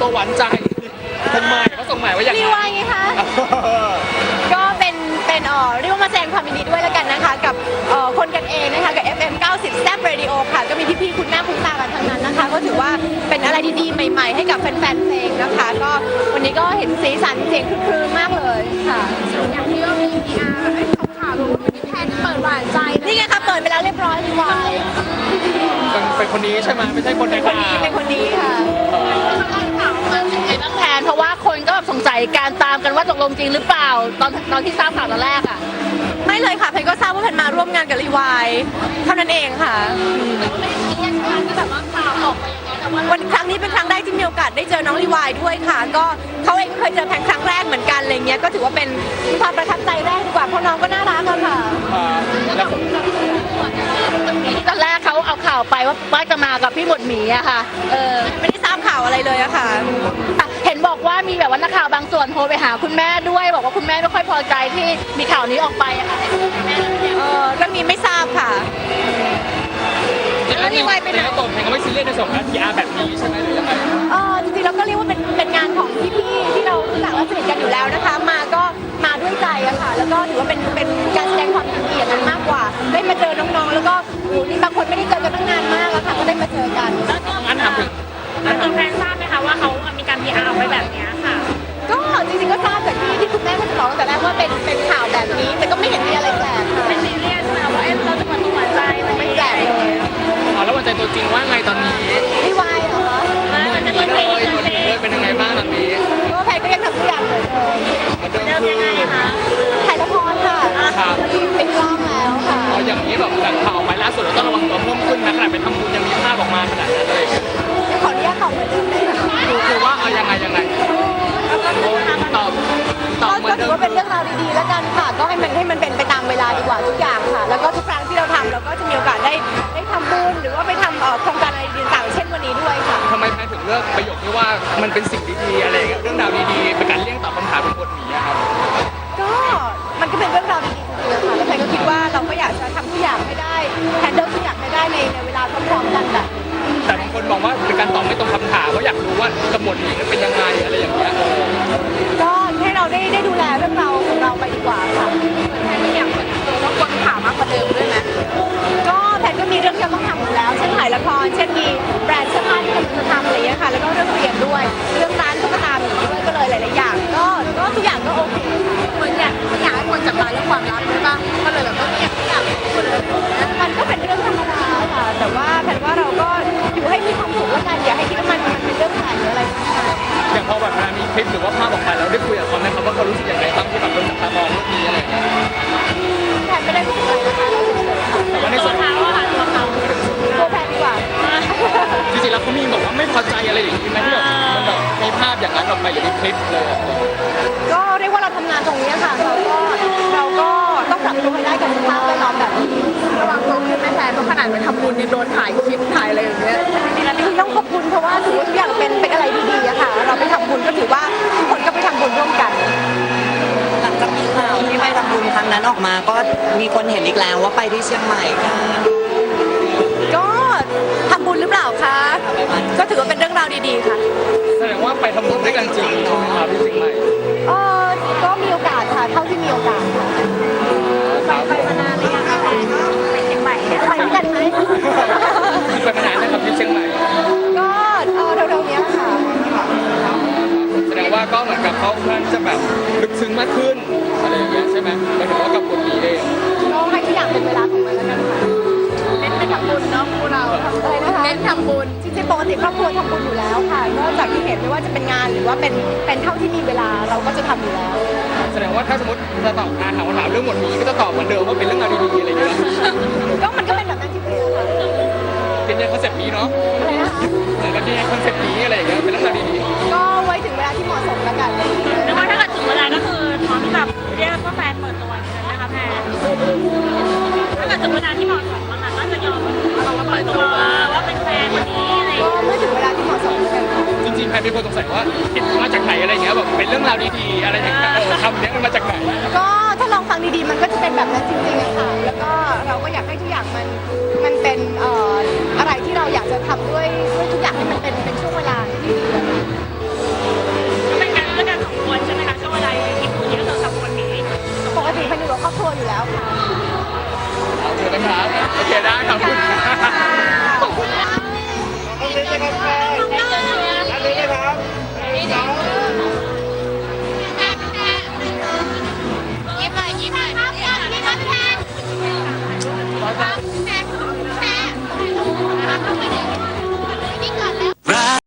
ตัวหวานใจทำไมเขาส่งหมายว่าอย่างรีไรวายไงคะ ก็เป็นเป็นเอ่อเรียกว่ามาแสดงความยินดีด้วยแล้วกันนะคะ กับเอ่อคนกันเองนะคะกับ FM 90 Step Radio ค่ะ ก็มีพี่ๆคุณแม่คุณตากันทั้งนั้นนะคะ ก็ถือว่าเป็นอะไรดีๆ ใหม่ๆ ให้กับแฟนๆเพลงนะคะ ก็วันนี้ก็เห็นสีสันเสียงคลึ้นๆมากเลยค่ะอย่างที่ว่ามี PR ไอ้ข่าวๆรู้ว่ามีแผนเปิดหวานใจนี่ไงคะเปิดไปแล้วเรียบร้อยรีวาย เป็นเป็นคนนี้ใช่ไหมไม่ใช่คนในคนข่านี้วเป็นคนนี้ค่ะไอ้บ้างแผนเพราะว่าคนก็แบบสงสัยการตามกันว่าตกลงจริงหรือเปล่า ตอนตอนที่ทราบข่าวตอนแรกอะไม่เลยค่ะเพนก็ทราบว่าเพนมาร่วมงานกับรีวายเท่านั้นเองค่ะมีเหตุการณ์ที่แบบว่าข่าวออกมาอย่างเงี้ยแต่ว่าวันครั้งนี้เป็นครั้งแรกที่มีโอกาสได้เจอน้องรีวายด้วยค่ะ ก็เขาเองก็เคยเจอแพนครั้งแรกเหมือนกันอะไรเงี้ยก็ถือว่าเป็นความประทับใจแรกดีกว่าเพราะน้องก็น่ารักอะค่ะแล้ว ตอนแรกเขาเอาข่าวไปว่าว่าจะมากับพี่หมวดหมีอะค่ะ เออ ไม่ได้ทราบข่าวอะไรเลยอะค่ะ อะเห็นบอกว่ามีแบบว่านักข่าวบางส่วนโทรไปหาคุณแม่ด้วย บอกว่าคุณแม่ไม่ค่อยพอใจที่มีข่าวนี้ออกไปอะค่ะคุณแม่เป็นยังไงเออเรื่องนี้ไม่ทราบค่ะ แล้วรีวายไปไหน แล้วตกเพลงก็ไม่ซีเรียสในส่วนของ PR แบบนี้ใช่ไหมหรือยังไงเออจริงๆเราก็เรียกว่าเป็นเป็นงานของพี่ๆที่เรารู้จักและสนิทกันอยู่แล้วนะคะ มาก็มาด้วยใจอะค่ะ แล้วก็ถือว่าเป็น นี้ แต่ก็ไม่เห็นมีอะไรแปลกค่ะเป็นซีเรียสนะว่าเอ๊ะเราจะมาตัวหวานใจมันไม่ไม่แปลแย่กเลยอ๋อแล้ววันใจตัวจริงว่าไงตอนนี้ไม่วายเหรอคะมันจะเลเป็นยเพลงคนนี้เลยเป็นยังไงบ้างตอนนี้ก็แพนก็ยังทำทุกอย่างเหมือนเดิมเหมือนเดิมเริ่มคืยังไงอคะถ่ายละครค่ะครับเป็นกล้องแล้วค่ะอ๋ออย่างนี้แบบจากข่าวไปล่าสุดเราต้องระวังตัวเพิ่มขึ้นนะขนาดไปทำบุญยังมีภาพออกมาขนาดนั้นเลยขออนุญาตตอบเหมือนเดิมได้ไหมคะคือคือว่าเอายังไงยังไงตอบตอบเหมืก็อนเดิถือมว่าเป็นเรื่องราวดีๆแล้วกันค่ะก็ ลือกประโยคที่ว่ามันเป็นสิ่งดีๆอะไรอย่างเงี้ยเรื่องราวดีๆเป็นการเลี่ยงตอบคำถามเป็นบทหมีอะครับ ก็มันก็เป็นเรื่องราวดีๆจริงๆอะค่ะแล้วแพนก็คิดว่าเราก็อยากจะทำทุกอย่างให้ได้แฮนเดิลทุกอย่างให้ได้ในในเวลาพร้อมๆกันแบบแต่บางคนมองว่าเป็นการตอบไม่ตรงคำถามว่าอยากรู้ว่ากระบวนหมีมันเป็นยังไงอะไรอย่างเงี้ยเออก็ให้เราได้ได้ดูแลเรื่องราวของเราไปดีกว่าค่ะ แพนไม่อยากเปิดตัวว่าคนถามมากกว่าเดิมด้วยไหม ก็ แพนก็มีเรื่องที่ต้องทำอยู่แล้ว เช่นถ่ายละคร เช่นมีแบรนด์เสื้อผ้าที่กำลังจะทำอะไรอย่างเงี้ยค่ะ แล้วก็เรื่องเรียนด้วย เรื่องร้านตุ๊กตาหมีด้วยก็เลยหลาย ๆ อย่าง ก็ก็ทุกอย่างก็โอเคเหมือนอยากอยากให้คนจับตาเรื่องความรัก ใจอะไรอย่างงี้ไหมที่แบบมันแบบมีภาพอย่างนั้นออกไปหรือมีคลิปเลยอะก็เรียกว่าเราทำงานตรงนี้ค่ะเราก็เราก็ต้องปรับตัวให้ได้กับสภาพแวดล้อมแบบนี้ระวังตัวขึ้นแม่แพนเพราะขนาดไปทำบุญยังโดนถ่ายคลิปถ่ายอะไรอย่างเงี้ยจริงๆต้องขอบคุณเพราะว่าถือว่าทุกอย่างเป็นเป็นอะไรดีๆอะค่ะ เราไปทำบุญก็ถือว่าทุกคนก็ไปทำบุญร่วมกัน หลังจากมีข่าวที่ไปทำบุญครั้งนั้นออกมาก็มีคนเห็นอีกแล้วว่าไปที่เชียงใหม่ค่ะก็ ทำบุญหรือเปล่าคะ ก็ถือว่าเป็นเรื่องราวดีๆค่ะ แสดงว่าไปทำบุญด้วยกันจริงใช่ไหมครับที่เชียงใหม่เออก็มีโอกาสค่ะ เท่าที่มีโอกาสค่ะไปมานานหรือยังไปเชียงใหม่เนี่ยไปด้วยกันไหม ไปมานานนะครับที่เชียงใหม่ ก็เออเร็วๆเนี้ยค่ะ แสดงว่าก็เหมือนกับเขาค่อนข้างจะแบบลึกซึ้งมากขึ้น เน้นทำบุญ จริงๆปกติครอบครัวทำบุญอยู่แล้วค่ะก็จากที่เห็นไม่ว่าจะเป็นงานหรือว่าเป็นเป็นเท่าที่มีเวลาเราก็จะทำอยู่แล้ว แสดงว่าถ้าสมมติจะตอบงานถามคำถามเรื่องหมวดหมีก็จะตอบเหมือนเดิมว่าเป็นเรื่องราวดีๆอะไรอย่างเงี้ยก็มันก็เป็นแบบนั้นจริงๆค่ะเป็นในคอนเซ็ปต์นี้เนาะอะไรนะคะเหมือนกับที่คอนเซ็ปต์นี้อะไรอย่างเงี้ยเป็นเรื่องราวดีก็ไว้ถึงเวลาที่เหมาะสมแล้วกันแต่ว่าถ้าเกิดถึงเวลาก็คือพร้อมที่แบบเรียกว่าแฟนเปิดตัวอย่างนั้นนะคะแพนถ้าเกิดถึงเวลาที่เหมาะสมอะค่ะก็จะยอม่อยตัวว่าเป็นแฟนคนนี้อะไรก็เมื่อถึงเวลาที่เหมาะสมกันจริงๆใครเป็นคนสงสัยว่าเห็นมาจากไหนอะไรเงี้ยแบบเป็นเรื่องราวดีๆอะไรอย่างเงี้ยคำเนี้ยมันมาจากไหน ก็ถ้าลองฟังดีๆมันก็จะเป็นแบบนั้นจริงๆค่ะแล้วก็เราก็อยากให้ทุกอย่างมันมันเป็นอะไรที่เราอยากจะทำด้วยด้วยทุกอย่างที่มันเป็นเป็นช่วงเวลาที่ดีเป็นการเรื่รสองคนใช่ไหมคะช่วงอะไรที่คุยเยอะสำหรับคนนี้ปกติเป็นอยู่กับครอบครัวอยู่แล้วค่ะโอเคนะครับโอเคได้ขอบคุณ